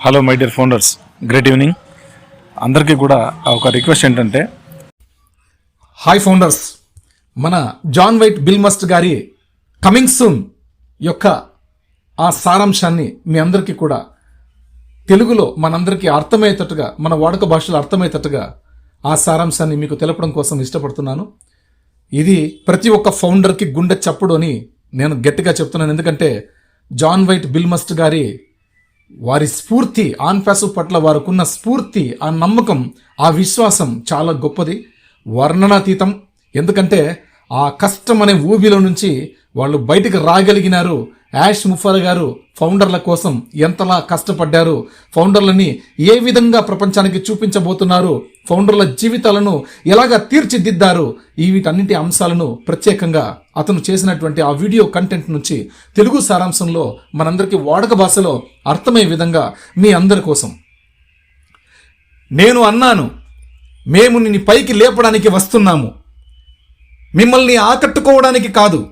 Hello my dear founders great evening అందరికీ కూడా ఒక రిక్వెస్ట్ ఏంటంటే హాయ్ ఫౌండర్స్ మన జాన్ వైట్ బిల్ మస్ట్ గారి కమింగ్ సూన్ యొక్క ఆ సారాంశాన్ని మీ అందరికీ కూడా తెలుగులో మనందరికీ అర్థమయ్యేటట్టుగా మన వాడుక భాషలో అర్థమయ్యేటట్టుగా ఆ సారాంశాన్ని మీకు తెలపడం కోసం ఇష్టపడుతున్నాను. ఇది ప్రతి ఒక్క ఫౌండర్కి గుండె చప్పుడు అని నేను గట్టిగా చెప్తున్నాను. ఎందుకంటే జాన్ వైట్ బిల్ మస్ట్ గారి వారి స్ఫూర్తి ఆన్ పట్ల వారికున్న స్ఫూర్తి ఆ నమ్మకం ఆ విశ్వాసం చాలా గొప్పది. వర్ణనాతీతం. ఎందుకంటే ఆ కష్టం అనే ఊబిలో నుంచి వాళ్ళు బయటికి రాగలిగినారు. యాష్ ముఫర్ గారు ఫౌండర్ల కోసం ఎంతలా కష్టపడ్డారు. ఫౌండర్లని ఏ విధంగా ప్రపంచానికి చూపించబోతున్నారు. ఫౌండర్ల జీవితాలను ఎలాగా తీర్చిదిద్దారు. ఈ వీటన్నిటి అంశాలను ప్రత్యేకంగా అతను చేసినటువంటి ఆ వీడియో కంటెంట్ నుంచి తెలుగు సారాంశంలో మనందరికీ వాడక భాషలో అర్థమయ్యే విధంగా మీ అందరి కోసం. నేను అన్నాను మేము నిన్ను పైకి లేపడానికి వస్తున్నాము. మిమ్మల్ని ఆకట్టుకోవడానికి కాదు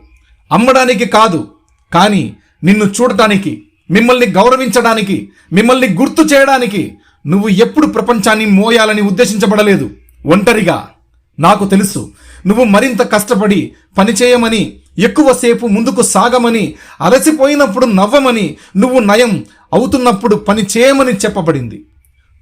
అమ్మడానికి కాదు కానీ నిన్ను చూడటానికి మిమ్మల్ని గౌరవించడానికి మిమ్మల్ని గుర్తు చేయడానికి నువ్వు ఎప్పుడు ప్రపంచాన్ని మోయాలని ఉద్దేశించబడలేదు. ఒంటరిగా. నాకు తెలుసు నువ్వు మరింత కష్టపడి పనిచేయమని ఎక్కువసేపు ముందుకు సాగమని అలసిపోయినప్పుడు నవ్వమని నువ్వు నయం అవుతున్నప్పుడు పని చేయమని చెప్పబడింది.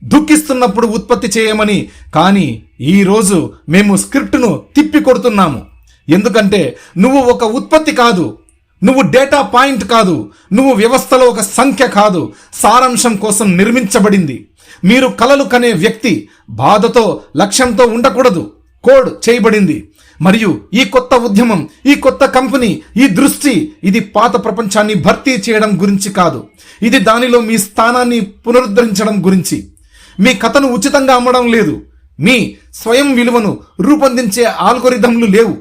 దుఃఖిస్తున్నప్పుడు ఉత్పత్తి చేయమని కానీ ఈరోజు మేము స్క్రిప్టును తిప్పి కొడుతున్నాము ఎందుకంటే నువ్వు ఒక ఉత్పత్తి కాదు నువ్వు డేటా పాయింట్ కాదు నువ్వు వ్యవస్థలో ఒక సంఖ్య కాదు సారాంశం కోసం నిర్మించబడింది. మీరు కలలు కనే వ్యక్తి బాధతో లక్ష్యంతో ఉండకూడదు. కోడ్ చేయబడింది. మరియు ఈ కొత్త ఉద్యమం ఈ కొత్త కంపెనీ ఈ దృష్టి ఇది పాత ప్రపంచాన్ని భర్తీ చేయడం గురించి కాదు. ఇది దానిలో మీ స్థానాన్ని పునరుద్ధరించడం గురించి. మీ కథను ఉచితంగా అమ్మడం లేదు. మీ స్వయం విలువను రూపొందించే ఆల్గోరిథంలు లేవు.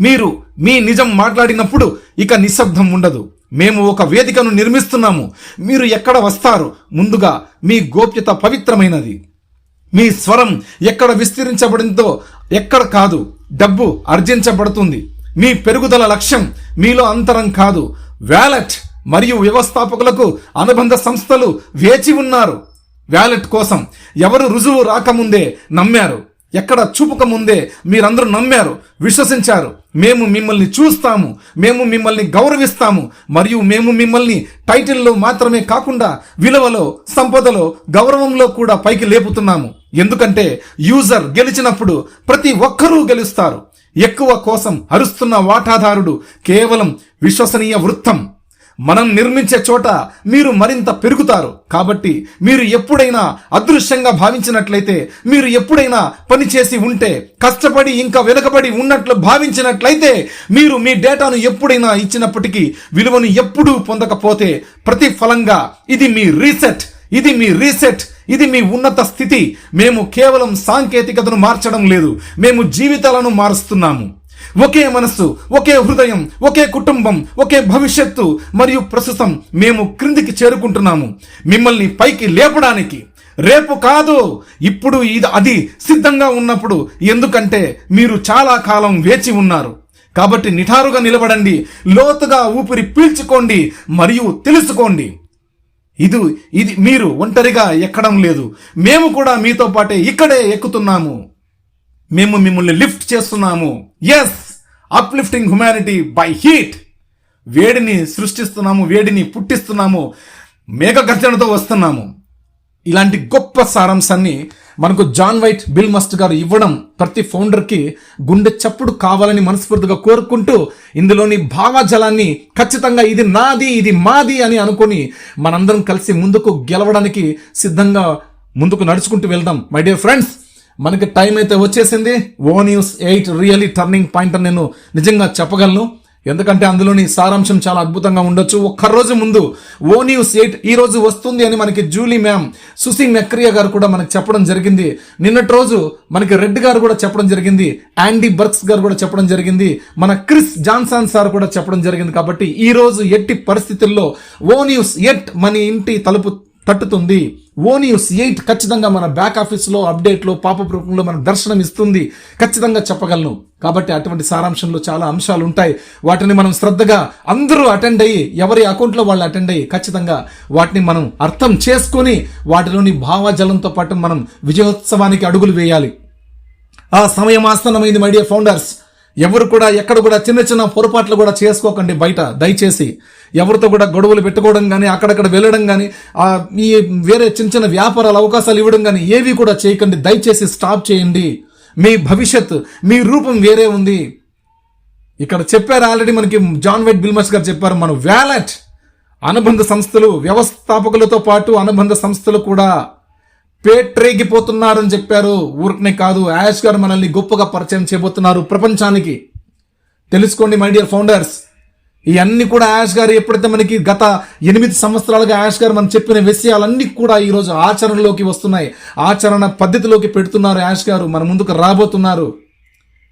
మీరు మీ నిజం మాట్లాడినప్పుడు ఇక నిశ్శబ్దం ఉండదు. మేము ఒక వేదికను నిర్మిస్తున్నాము. మీరు ఎక్కడ వస్తారు? ముందుగా మీ గోప్యత పవిత్రమైనది. మీ స్వరం ఎక్కడ విస్తరించబడిందో ఎక్కడ కాదు డబ్బు ఆర్జించబడుతుంది. మీ పెరుగుదల లక్ష్యం మీలో అంతరం కాదు. వ్యాలెట్ మరియు వ్యవస్థాపకులకు అనుబంధ సంస్థలు వేచి ఉన్నారు. వ్యాలెట్ కోసం ఎవరు రుజువు రాకముందే నమ్మారు. ఎక్కడ చూపక ముందే మీరందరూ నమ్మారు విశ్వసించారు. మేము మిమ్మల్ని చూస్తాము మేము మిమ్మల్ని గౌరవిస్తాము మరియు మేము మిమ్మల్ని టైటిల్లో మాత్రమే కాకుండా విలువలో సంపదలో గౌరవంలో కూడా పైకి లేపుతున్నాము. ఎందుకంటే యూజర్ గెలిచినప్పుడు ప్రతి ఒక్కరూ గెలుస్తారు. ఎక్కువ కోసం అరుస్తున్న వాటాదారుడు కేవలం విశ్వసనీయ వృత్తం. మనం నిర్మించే చోట మీరు మరింత పెరుగుతారు. కాబట్టి మీరు ఎప్పుడైనా అదృశ్యంగా భావించినట్లయితే మీరు ఎప్పుడైనా పని చేసి ఉంటే కష్టపడి ఇంకా వెనుకబడి ఉన్నట్లు భావించినట్లయితే మీరు మీ డేటాను ఎప్పుడైనా ఇచ్చినప్పటికీ విలువను ఎప్పుడూ పొందకపోతే ప్రతిఫలంగా ఇది మీ రీసెట్ ఇది మీ రీసెట్ ఇది మీ ఉన్నత స్థితి. మేము కేవలం సాంకేతికతను మార్చడం లేదు. మేము జీవితాలను మారుస్తున్నాము. ఒకే మనస్సు ఒకే హృదయం ఒకే కుటుంబం ఒకే భవిష్యత్తు మరియు ప్రస్తుతం మేము క్రిందికి చేరుకుంటున్నాము. మిమ్మల్ని పైకి లేపడానికి. రేపు కాదు. ఇప్పుడు ఇది అది సిద్ధంగా ఉన్నప్పుడు. ఎందుకంటే మీరు చాలా కాలం వేచి ఉన్నారు. కాబట్టి నిఠారుగా నిలబడండి. లోతుగా ఊపిరి పీల్చుకోండి మరియు తెలుసుకోండి. ఇది ఇది మీరు ఒంటరిగా ఎక్కడం లేదు. మేము కూడా మీతో పాటే ఇక్కడే ఎక్కుతున్నాము. మేము మిమ్మల్ని లిఫ్ట్ చేస్తున్నాము. Yes uplifting humanity by heat వేడిని సృష్టిస్తున్నాము వేడిని పుట్టిస్తున్నాము మేఘ గర్జనతో వస్తున్నాము. ఇలాంటి గొప్ప సారాంశాన్ని మనకు జాన్ వైట్ బిల్ మస్ట్ గారు ఇవ్వడం ప్రతి ఫౌండర్కి గుండె చప్పుడు కావాలని మనస్ఫూర్తిగా కోరుకుంటూ ఇందులోని భావజలాన్ని ఖచ్చితంగా ఇది నాది ఇది మాది అని అనుకొని మనందరం కలిసి ముందుకు గెలవడానికి సిద్ధంగా ముందుకు నడుచుకుంటూ వెళ్దాం. మై డియర్ ఫ్రెండ్స్ మనకి టైం అయితే వచ్చేసింది. ఓ news eight really turning point అని నేను నిజంగా చెప్పగలను. ఎందుకంటే అందులోని సారాంశం చాలా అద్భుతంగా ఉండొచ్చు. ఒక్కరోజు ముందు ఓ న్యూస్ ఎయిట్ ఈ రోజు వస్తుంది అని మనకి జూలీ మ్యామ్ సుసి మెక్రియా గారు కూడా మనకి చెప్పడం జరిగింది. నిన్నటి రోజు మనకి రెడ్ గారు కూడా చెప్పడం జరిగింది. యాండీ బర్క్స్ గారు కూడా చెప్పడం జరిగింది. మన క్రిస్ జాన్సన్ సార్ కూడా చెప్పడం జరిగింది కాబట్టి ఈ రోజు ఎట్టి పరిస్థితుల్లో ఓ న్యూస్ ఎట్ మన ఇంటి తలుపు తట్టుతుంది. ఓ న్యూస్ ఎయిట్ ఖచ్చితంగా మన బ్యాక్ ఆఫీస్లో అప్డేట్లో పాప రూపంలో మన దర్శనం ఇస్తుంది. ఖచ్చితంగా చెప్పగలను. కాబట్టి అటువంటి సారాంశంలో చాలా అంశాలు ఉంటాయి వాటిని మనం శ్రద్ధగా అందరూ అటెండ్ అయ్యి ఎవరి అకౌంట్లో వాళ్ళు అటెండ్ అయ్యి ఖచ్చితంగా వాటిని మనం అర్థం చేసుకొని వాటిలోని భావజలంతో పాటు మనం విజయోత్సవానికి అడుగులు వేయాలి. ఆ సమయం ఆస్థానమైంది మై డియర్ ఫౌండర్స్ ఎవరు కూడా ఎక్కడ కూడా చిన్న చిన్న పొరపాట్లు కూడా చేసుకోకండి బయట దయచేసి. ఎవరితో కూడా గొడవలు పెట్టుకోవడం కానీ అక్కడక్కడ వెళ్ళడం కానీ ఈ వేరే చిన్న చిన్న వ్యాపారాల అవకాశాలు ఇవ్వడం కానీ ఏవి కూడా చేయకండి. దయచేసి స్టాప్ చేయండి. మీ భవిష్యత్ మీ రూపం వేరే ఉంది. ఇక్కడ చెప్పారు ఆల్రెడీ మనకి జాన్ వెట్ బిల్మస్ గారు చెప్పారు మన వ్యాలెట్ అనుబంధ సంస్థలు వ్యవస్థాపకులతో పాటు అనుబంధ సంస్థలు కూడా పేట్రేగిపోతున్నారని చెప్పారు. ఊరికనే కాదు యాష్ గారు మనల్ని గొప్పగా పరిచయం చేయబోతున్నారు ప్రపంచానికి. తెలుసుకోండి మై డియర్ ఫౌండర్స్. ఇవన్నీ కూడా యాష్ గారు ఎప్పుడైతే మనకి గత ఎనిమిది సంవత్సరాలుగా యాష్ గారు మనం చెప్పిన విషయాలన్నీ కూడా ఈరోజు ఆచరణలోకి వస్తున్నాయి. ఆచరణ పద్ధతిలోకి పెడుతున్నారు యాష్ గారు. మన ముందుకు రాబోతున్నారు.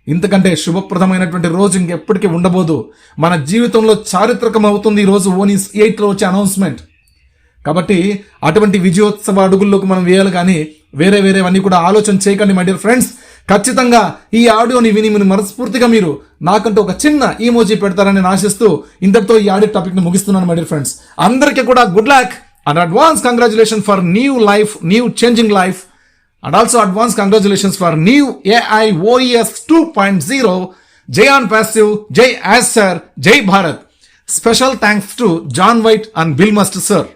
ఇంతకంటే శుభప్రదమైనటువంటి రోజు ఇంకెప్పటికీ ఉండబోదు. మన జీవితంలో చారిత్రకం అవుతుంది ఈ రోజు ఓనీ ఎయిట్లో వచ్చే అనౌన్స్మెంట్. కాబట్టి అటువంటి విజయోత్సవ అడుగుల్లోకి మనం వేయాలి కానీ వేరే వేరేవన్నీ కూడా ఆలోచన చేయకండి మై డియర్ ఫ్రెండ్స్ ఖచ్చితంగా ఈ ఆడియోని విని మీరు మనస్ఫూర్తిగా మీరు నాకంటూ ఒక చిన్న ఈమోజీ పెడతారని ఆశిస్తూ ఇంతటితో ఈ ఆడియో టాపిక్ని ముగిస్తున్నాను మై డియర్ ఫ్రెండ్స్ అందరికీ కూడా good luck and advance congratulation for new life new changing life and also advance congratulations for new AI OES two point zero జై ఆన్ పాసివ్ జై యాజ్ సర్ జై Bharat special thanks to John White and Bill Must sir